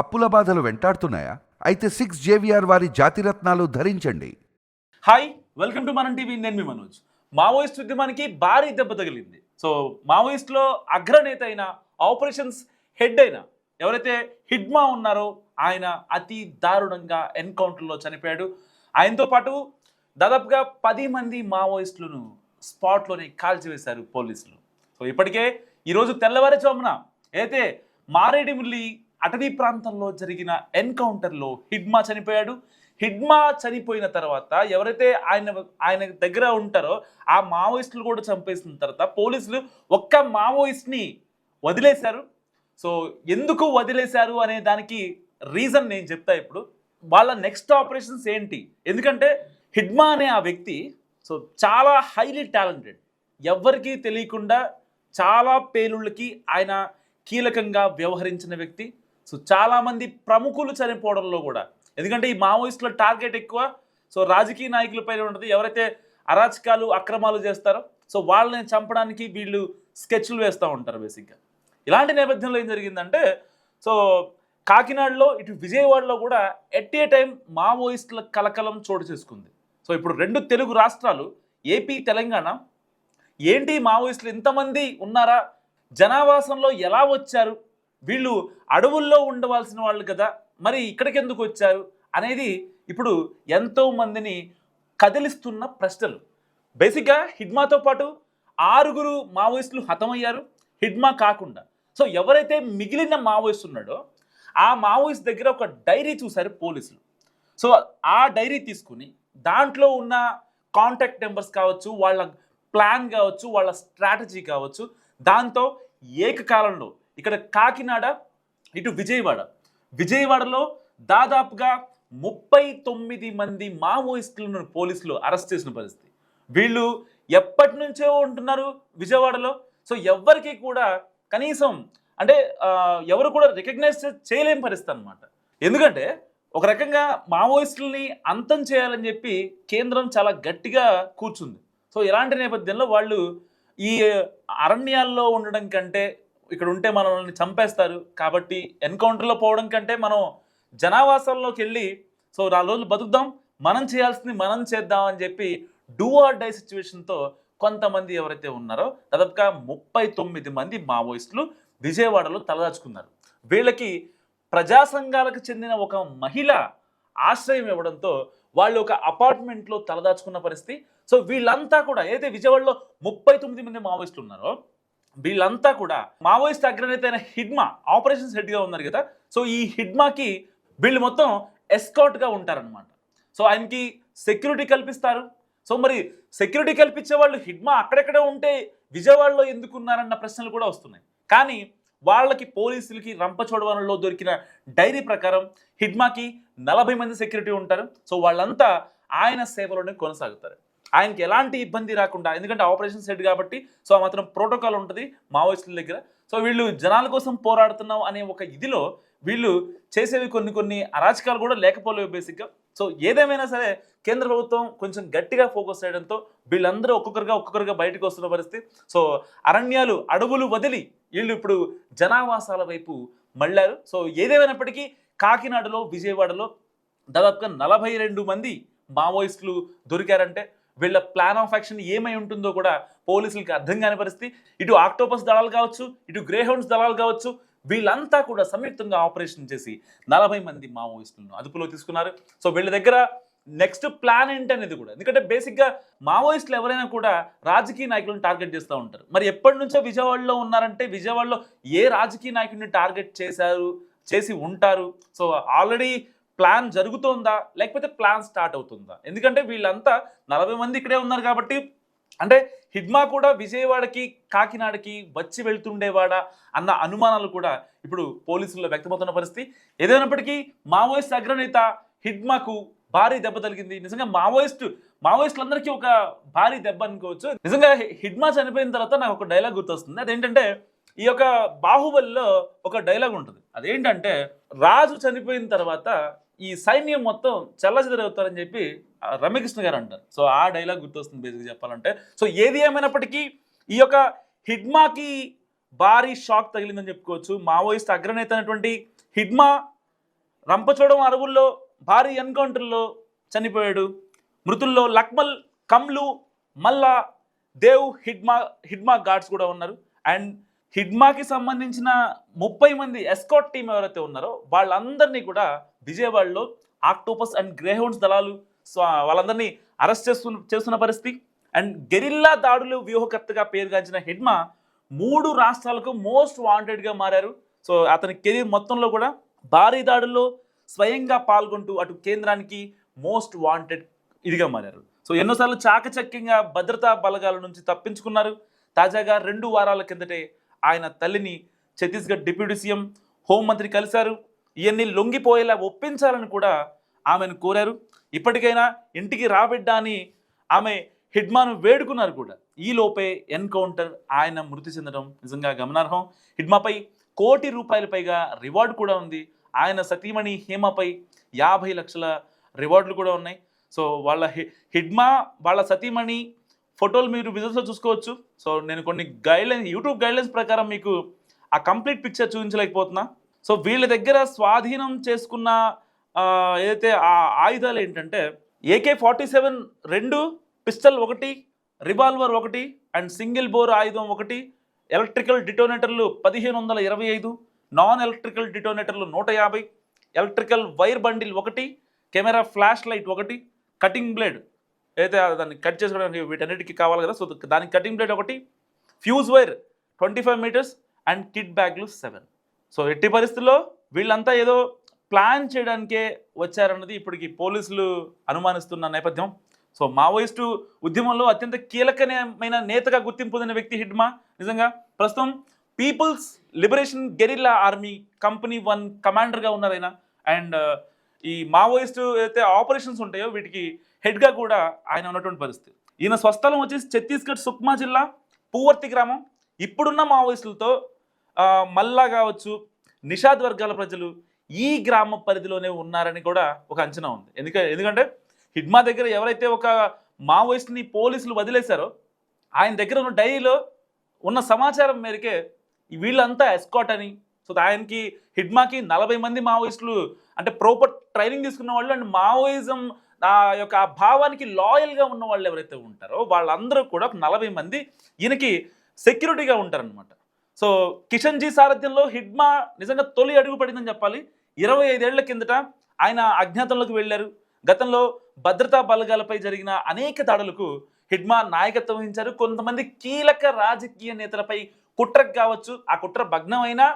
అప్పుల బాధలు వెంటాడుతున్నాయా? అయితే సిక్స్ జేవిఆర్ వారి జాతిరత్నాలు ధరించండి. Hi welcome to Manam TV నేను మీ మనోజ్. మావోయిస్ట్ ఉద్యమానికి భారీ దెబ్బ తగిలింది. సో మావోయిస్ట్లో అగ్రనేత అయిన ఆపరేషన్స్ హెడ్ అయిన ఎవరైతే హిడ్మా ఉన్నారో ఆయన అతి దారుణంగా ఎన్కౌంటర్లో చనిపోయాడు. ఆయనతో పాటు దాదాపుగా పది మంది మావోయిస్టులను స్పాట్లోనే కాల్చివేశారు పోలీసులు. సో ఇప్పటికే ఈరోజు తెల్లవారుజామున అయితే మారేడుమిల్లి అటవీ ప్రాంతంలో జరిగిన ఎన్కౌంటర్లో హిడ్మా చనిపోయాడు. హిడ్మా చనిపోయిన తర్వాత ఎవరైతే ఆయన ఆయన దగ్గర ఉంటారో ఆ మావోయిస్టులు కూడా చంపేసిన తర్వాత పోలీసులు ఒక్క మావోయిస్ట్ని వదిలేశారు. సో ఎందుకు వదిలేశారు అనే దానికి రీజన్ నేను చెప్తా ఇప్పుడు. వాళ్ళ నెక్స్ట్ ఆపరేషన్స్ ఏంటి? ఎందుకంటే హిడ్మా అనే ఆ వ్యక్తి సో చాలా హైలీ టాలెంటెడ్. ఎవరికీ తెలియకుండా చాలా పేలుళ్ళకి ఆయన కీలకంగా వ్యవహరించిన వ్యక్తి. సో చాలామంది ప్రముఖులు చనిపోవడంలో కూడా. ఎందుకంటే ఈ మావోయిస్టుల టార్గెట్ ఎక్కువ. సో రాజకీయ నాయకులపైన ఉంటుంది. ఎవరైతే అరాచకాలు అక్రమాలు చేస్తారో సో వాళ్ళని చంపడానికి వీళ్ళు స్కెచ్లు వేస్తూ ఉంటారు బేసిక్గా. ఇలాంటి నేపథ్యంలో ఏం జరిగిందంటే సో కాకినాడలో ఇటు విజయవాడలో కూడా ఎట్ ఏ టైం మావోయిస్టుల కలకలం చోటు చేసుకుంది. సో ఇప్పుడు రెండు తెలుగు రాష్ట్రాలు ఏపీ తెలంగాణ ఏంటి మావోయిస్టులు ఇంతమంది ఉన్నారా? జనావాసంలో ఎలా వచ్చారు? వీళ్ళు అడవుల్లో ఉండవలసిన వాళ్ళు కదా మరి ఇక్కడికి ఎందుకు వచ్చారు అనేది ఇప్పుడు ఎంతో మందిని కదిలిస్తున్న ప్రశ్నలు. బేసిక్గా హిడ్మాతో పాటు ఆరుగురు మావోయిస్టులు హతమయ్యారు హిడ్మా కాకుండా. సో ఎవరైతే మిగిలిన మావోయిస్ట్ ఉన్నాడో ఆ మావోయిస్ట్ దగ్గర ఒక డైరీ చూశారు పోలీసులు. సో ఆ డైరీ తీసుకుని దాంట్లో ఉన్న కాంటాక్ట్ నెంబర్స్ కావచ్చు వాళ్ళ ప్లాన్ కావచ్చు వాళ్ళ స్ట్రాటజీ కావచ్చు దాంతో ఏకకాలంలో ఇక్కడ కాకినాడ ఇటు విజయవాడ. విజయవాడలో దాదాపుగా ముప్పై తొమ్మిది మంది మావోయిస్టులను పోలీసులు అరెస్ట్ చేసిన పరిస్థితి. వీళ్ళు ఎప్పటి నుంచో ఉంటున్నారు విజయవాడలో. సో ఎవ్వరికి కూడా కనీసం అంటే ఎవరు కూడా రికగ్నైజ్ చేయలేని పరిస్థితి అనమాట ఎందుకంటే ఒక రకంగా మావోయిస్టులని అంతం చేయాలని చెప్పి కేంద్రం చాలా గట్టిగా కూర్చుంది. సో ఇలాంటి నేపథ్యంలో వాళ్ళు ఈ అరణ్యాల్లో ఉండడం కంటే ఇక్కడ ఉంటే మనల్ని చంపేస్తారు. కాబట్టి ఎన్కౌంటర్లో పోవడం కంటే మనం జనావాసాల్లోకి వెళ్ళి సో నాలుగు రోజులు బతుకుదాం మనం చేయాల్సింది మనం చేద్దాం అని చెప్పి డూ ఆర్ డై సిచ్యువేషన్తో కొంతమంది ఎవరైతే ఉన్నారో దాదాపుగా ముప్పై తొమ్మిది మంది మావోయిస్టులు విజయవాడలో తలదాచుకున్నారు. వీళ్ళకి ప్రజా సంఘాలకు చెందిన ఒక మహిళ ఆశ్రయం ఇవ్వడంతో వాళ్ళు ఒక అపార్ట్మెంట్లో తలదాచుకున్న పరిస్థితి. సో వీళ్ళంతా కూడా ఏదైతే విజయవాడలో ముప్పై తొమ్మిది మంది మావోయిస్టులు ఉన్నారో వీళ్ళంతా కూడా మావోయిస్ట్ అగ్రనేత అయిన హిడ్మా ఆపరేషన్స్ హెడ్గా ఉన్నారు కదా. సో ఈ హిడ్మాకి వీళ్ళు మొత్తం ఎస్కాట్గా ఉంటారనమాట సో ఆయనకి సెక్యూరిటీ కల్పిస్తారు. సో మరి సెక్యూరిటీ కల్పించే వాళ్ళు హిడ్మా అక్కడెక్కడ ఉంటే విజయవాడలో ఎందుకున్నారన్న ప్రశ్నలు కూడా వస్తున్నాయి. కానీ వాళ్ళకి పోలీసులకి రంపచోడవరంలో దొరికిన డైరీ ప్రకారం హిడ్మాకి నలభై మంది సెక్యూరిటీ ఉంటారు. సో వాళ్ళంతా ఆయన సేవలోనే కొనసాగుతారు. ఆయనకి ఎలాంటి ఇబ్బంది రాకుండా ఎందుకంటే ఆపరేషన్ సెట్ కాబట్టి సో ఆ మాత్రం ప్రోటోకాల్ ఉంటుంది మావోయిస్టుల దగ్గర. సో వీళ్ళు జనాల కోసం పోరాడుతున్నాం అనే ఒక ఇదిలో వీళ్ళు చేసేవి కొన్ని కొన్ని అరాచకాలు కూడా లేకపోలేవు బేసిక్గా. సో ఏదేమైనా సరే కేంద్ర ప్రభుత్వం కొంచెం గట్టిగా ఫోకస్ చేయడంతో వీళ్ళందరూ ఒక్కొక్కరుగా ఒక్కొక్కరుగా బయటకు వస్తున్న పరిస్థితి. సో అరణ్యాలు అడవులు వదిలి వీళ్ళు ఇప్పుడు జనావాసాల వైపు మళ్ళారు. సో ఏదేమైనప్పటికీ కాకినాడలో విజయవాడలో దాదాపుగా నలభై రెండు మంది మావోయిస్టులు దొరికారంటే వీళ్ళ ప్లాన్ ఆఫ్ యాక్షన్ ఏమై ఉంటుందో కూడా పోలీసులకి అర్థం కాని పరిస్థితి. ఇటు ఆక్టోపస్ దళాలు కావచ్చు ఇటు గ్రేహౌండ్స్ దళాలు కావచ్చు వీళ్ళంతా కూడా సంయుక్తంగా ఆపరేషన్ చేసి నలభై మంది మావోయిస్టులను అదుపులో తీసుకున్నారు. సో వీళ్ళ దగ్గర నెక్స్ట్ ప్లాన్ ఏంటి అనేది కూడా ఎందుకంటే బేసిక్గా మావోయిస్టులు ఎవరైనా కూడా రాజకీయ నాయకులను టార్గెట్ చేస్తూ ఉంటారు. మరి ఎప్పటి నుంచో విజయవాడలో ఉన్నారంటే విజయవాడలో ఏ రాజకీయ నాయకుడిని టార్గెట్ చేశారు చేసి ఉంటారు? సో ఆల్రెడీ ప్లాన్ జరుగుతోందా? లేకపోతే ప్లాన్ స్టార్ట్ అవుతుందా? ఎందుకంటే వీళ్ళంతా నలభై మంది ఇక్కడే ఉన్నారు కాబట్టి అంటే హిడ్మా కూడా విజయవాడకి కాకినాడకి వచ్చి వెళ్తుండేవాడా అన్న అనుమానాలు కూడా ఇప్పుడు పోలీసుల్లో వ్యక్తమవుతున్న పరిస్థితి. ఏదైనప్పటికీ మావోయిస్ట్ అగ్రనేత హిడ్మాకు భారీ దెబ్బ తగిలింది. నిజంగా మావోయిస్ట్ మావోయిస్టులందరికీ ఒక భారీ దెబ్బ అనుకోవచ్చు. నిజంగా హిడ్మా చనిపోయిన తర్వాత నాకు ఒక డైలాగ్ గుర్తొస్తుంది. అదేంటంటే ఈ యొక్క బాహుబలిలో ఒక డైలాగ్ ఉంటుంది. అదేంటంటే రాజు చనిపోయిన తర్వాత ఈ సైన్యం మొత్తం చెల్లచెదరవుతారని చెప్పి రమ్యకృష్ణ గారు అంటారు. సో ఆ డైలాగ్ గుర్తొస్తుంది బేసిక్గా చెప్పాలంటే. సో ఏది ఏమైనప్పటికీ ఈ యొక్క హిడ్మాకి భారీ షాక్ తగిలిందని చెప్పుకోవచ్చు. మావోయిస్ట్ అగ్రనేత అయినటువంటి హిడ్మా రంపచోడం అడవుల్లో భారీ ఎన్కౌంటర్లో చనిపోయాడు. మృతుల్లో లక్మల్ కమ్లు మల్లా దేవ్ హిడ్మా హిడ్మా గార్డ్స్ కూడా ఉన్నారు. అండ్ హిడ్మాకి సంబంధించిన ముప్పై మంది ఎస్కాట్ టీం ఎవరైతే ఉన్నారో వాళ్ళందరినీ కూడా విజయవాడలో ఆక్టోపస్ అండ్ గ్రేహౌండ్స్ దళాలు వాళ్ళందరినీ అరెస్ట్ చేస్తున్న చేస్తున్న పరిస్థితి. అండ్ గెరిల్లా దాడులు వ్యూహకర్తగా పేరుగాంచిన హిడ్మా మూడు రాష్ట్రాలకు మోస్ట్ వాంటెడ్గా మారారు. సో అతని కెరీర్ మొత్తంలో కూడా భారీ దాడుల్లో స్వయంగా పాల్గొంటూ అటు కేంద్రానికి మోస్ట్ వాంటెడ్ ఇదిగా మారారు. సో ఎన్నోసార్లు చాకచక్యంగా భద్రతా బలగాల నుంచి తప్పించుకున్నారు. తాజాగా రెండు వారాల కిందటే ఆయన తల్లిని ఛత్తీస్గఢ్ డిప్యూటీ సీఎం హోంమంత్రి కలిశారు. ఇవన్నీ లొంగిపోయేలా ఒప్పించాలని కూడా ఆమెను కోరారు. ఇప్పటికైనా ఇంటికి రాబిడ్డా అని ఆమె హిడ్మాను వేడుకున్నారు కూడా. ఈలోపే ఎన్కౌంటర్ ఆయన మృతి చెందడం నిజంగా గమనార్హం. హిడ్మాపై కోటి రూపాయల పైగా రివార్డు కూడా ఉంది. ఆయన సతీమణి హేమపై యాభై లక్షల రివార్డులు కూడా ఉన్నాయి. సో వాళ్ళ హి- హిడ్మా వాళ్ళ సతీమణి ఫోటోలు మీరు విజువల్స్లో చూసుకోవచ్చు. సో నేను కొన్ని గైడ్లైన్స్ యూట్యూబ్ గైడ్లైన్స్ ప్రకారం మీకు ఆ కంప్లీట్ పిక్చర్ చూపించలేకపోతున్నా. సో వీళ్ళ దగ్గర స్వాధీనం చేసుకున్న ఏదైతే ఆ ఆయుధాలు ఏంటంటే ఏకే ఫార్టీ సెవెన్ రెండు పిస్టల్ ఒకటి రివాల్వర్ ఒకటి అండ్ సింగిల్ బోర్ ఆయుధం ఒకటి ఎలక్ట్రికల్ డిటోనేటర్లు పదిహేను వందల ఇరవై ఐదు నాన్ ఎలక్ట్రికల్ డిటోనేటర్లు నూట యాభై ఎలక్ట్రికల్ వైర్ బండిల్ ఒకటి కెమెరా ఫ్లాష్ లైట్ ఒకటి కటింగ్ బ్లేడ్ అయితే దాన్ని కట్ చేసుకోవడానికి వీటన్నిటికీ కావాలి కదా సో దానికి కటింగ్ ప్లేట్ ఒకటి fuse wire twenty five metres and kit బ్యాగ్లు సెవెన్ సో ఎట్టి పరిస్థితుల్లో వీళ్ళంతా ఏదో ప్లాన్ చేయడానికే వచ్చారన్నది ఇప్పటికి పోలీసులు అనుమానిస్తున్న నేపథ్యం. సో మావోయిస్టు ఉద్యమంలో అత్యంత కీలకమైన నేతగా గుర్తింపు పొందిన వ్యక్తి హిడ్మా. నిజంగా ప్రస్తుతం people's liberation guerrilla army company one కమాండర్గా ఉన్నారైనా. అండ్ ఈ మావోయిస్టు ఏదైతే ఆపరేషన్స్ ఉంటాయో వీటికి హెడ్గా కూడా ఆయన ఉన్నటువంటి పరిస్థితి. ఈయన స్వస్థలం వచ్చేసి ఛత్తీస్గఢ్ సుక్మా జిల్లా పూవర్తి గ్రామం. ఇప్పుడున్న మావోయిస్టులతో మల్లా కావచ్చు నిషాద్ వర్గాల ప్రజలు ఈ గ్రామ పరిధిలోనే ఉన్నారని కూడా ఒక అంచనా ఉంది. ఎందుకంటే ఎందుకంటే హిడ్మా దగ్గర ఎవరైతే ఒక మావోయిస్ట్ని పోలీసులు వదిలేశారో ఆయన దగ్గర ఉన్న డైరీలో ఉన్న సమాచారం మేరకే వీళ్ళంతా ఎస్కాట్ అని సో ఆయనకి హిడ్మాకి నలభై మంది మావోయిస్టులు అంటే ప్రాపర్ ట్రైనింగ్ తీసుకున్న వాళ్ళు అండ్ మావోయిజం నా యొక్క ఆ భావానికి లాయల్గా ఉన్న వాళ్ళు ఎవరైతే ఉంటారో వాళ్ళందరూ కూడా నలభై మంది ఈయనకి సెక్యూరిటీగా ఉంటారనమాట సో కిషన్జీ సారథ్యంలో హిడ్మా నిజంగా తొలి అడుగు పడిందని చెప్పాలి. ఇరవై ఐదేళ్ళ కిందట ఆయన అజ్ఞాతంలోకి వెళ్ళారు. గతంలో భద్రతా బలగాలపై జరిగిన అనేక దాడులకు హిడ్మా నాయకత్వం వహించారు. కొంతమంది కీలక రాజకీయ నేతలపై కుట్రకు కావచ్చు ఆ కుట్ర భగ్నమైనా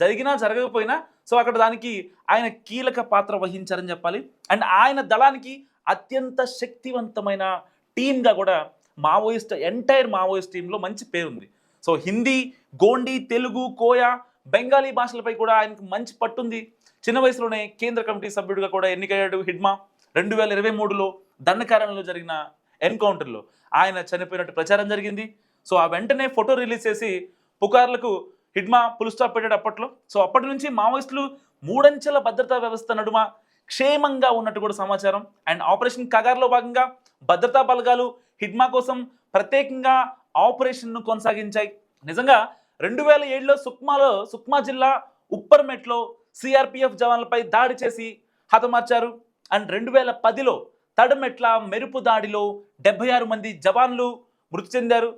జరిగినా జరగకపోయినా సో అక్కడ దానికి ఆయన కీలక పాత్ర వహించారని చెప్పాలి. అండ్ ఆయన దళానికి అత్యంత శక్తివంతమైన టీమ్గా కూడా మావోయిస్ట్ ఎంటైర్ మావోయిస్ట్ టీంలో మంచి పేరుంది. సో హిందీ గోండి తెలుగు కోయా బెంగాలీ భాషలపై కూడా ఆయనకు మంచి పట్టుంది. చిన్న వయసులోనే కేంద్ర కమిటీ సభ్యుడిగా కూడా ఎన్నికయ్యాడు హిడ్మా. రెండు వేల ఇరవై మూడులో దండకారణలో జరిగిన ఎన్కౌంటర్లో ఆయన చనిపోయినట్టు ప్రచారం జరిగింది. సో ఆ వెంటనే ఫోటో రిలీజ్ చేసి పుకార్లకు హిడ్మా పులుస్టాప్ పెట్టాడు అప్పట్లో. సో అప్పటి నుంచి మావోయిస్టులు మూడంచెల భద్రతా వ్యవస్థ నడుమ క్షేమంగా ఉన్నట్టు కూడా సమాచారం. అండ్ ఆపరేషన్ కగార్లో భాగంగా భద్రతా బలగాలు హిడ్మా కోసం ప్రత్యేకంగా ఆపరేషన్ను కొనసాగించాయి. నిజంగా రెండు వేల ఏడులో సుక్మాలో సుక్మా జిల్లా ఉప్పర్మెట్లో సిఆర్పిఎఫ్ జవాన్లపై దాడి చేసి హతమార్చారు. అండ్ రెండు వేల పదిలో తడమెట్ల మెరుపు దాడిలో డెబ్బై ఆరు మంది జవాన్లు మృతి చెందారు.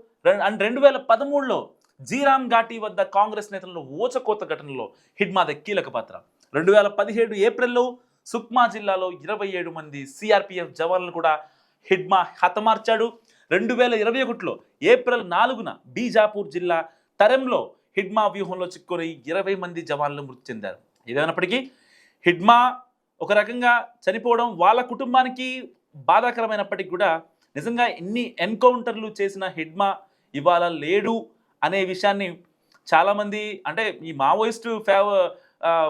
అండ్ రెండు వేల పదమూడులో జీరామ్ ఘాటి వద్ద కాంగ్రెస్ నేతలను ఓచకోత ఘటనలో హిడ్మాద కీలక పాత్ర. రెండు వేల పదిహేడు ఏప్రిల్లో సుక్మా జిల్లాలో ఇరవై ఏడు మంది సిఆర్పిఎఫ్ జవాన్లను కూడా హిడ్మా హతమార్చాడు. రెండు వేల ఇరవై ఒకటిలో ఏప్రిల్ నాలుగున బీజాపూర్ జిల్లా తరంలో హిడ్మా వ్యూహంలో చిక్కుని ఇరవై మంది జవాన్లు మృతి చెందారు. ఏదైనప్పటికీ హిడ్మా ఒక రకంగా చనిపోవడం వాళ్ళ కుటుంబానికి బాధాకరమైనప్పటికీ కూడా నిజంగా ఎన్ని ఎన్కౌంటర్లు చేసిన హిడ్మా ఇవాళ లేడు అనే విషయాన్ని చాలామంది అంటే ఈ మావోయిస్టు ఫేవ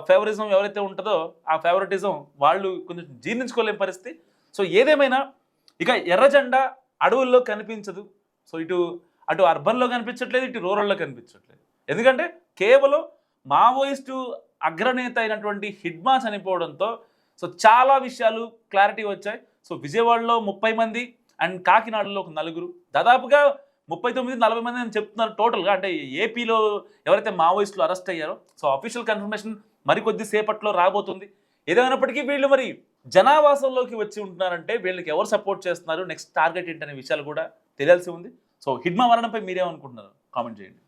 ఫేవరిజం ఎవరైతే ఉంటుందో ఆ ఫేవరెటిజం వాళ్ళు కొంచెం జీర్ణించుకోలేని పరిస్థితి. సో ఏదేమైనా ఇక ఎర్ర జెండా అడవుల్లో కనిపించదు. సో ఇటు అటు అర్బన్లో కనిపించట్లేదు ఇటు రూరల్లో కనిపించట్లేదు. ఎందుకంటే కేవలం మావోయిస్టు అగ్రనేత అయినటువంటి హిడ్మా చనిపోవడంతో సో చాలా విషయాలు క్లారిటీ వచ్చాయి. సో విజయవాడలో ముప్పై మంది అండ్ కాకినాడలో ఒక నలుగురు. దాదాపుగా ముప్పై తొమ్మిది నలభై మంది అని చెప్తున్నారు టోటల్గా అంటే ఏపీలో ఎవరైతే మావోయిస్టులు అరెస్ట్ అయ్యారో సో అఫీషియల్ కన్ఫర్మేషన్ మరికొద్ది సేపట్లో రాబోతుంది. ఏదేమైనప్పటికీ వీళ్ళు మరి జనావాసంలోకి వచ్చి ఉంటున్నారంటే వీళ్ళకి ఎవరు సపోర్ట్ చేస్తున్నారు నెక్స్ట్ టార్గెట్ ఏంటనే విషయాలు కూడా తెలియాల్సి ఉంది. సో హిడ్మా మరణంపై మీరేమనుకుంటున్నారు? కామెంట్ చేయండి.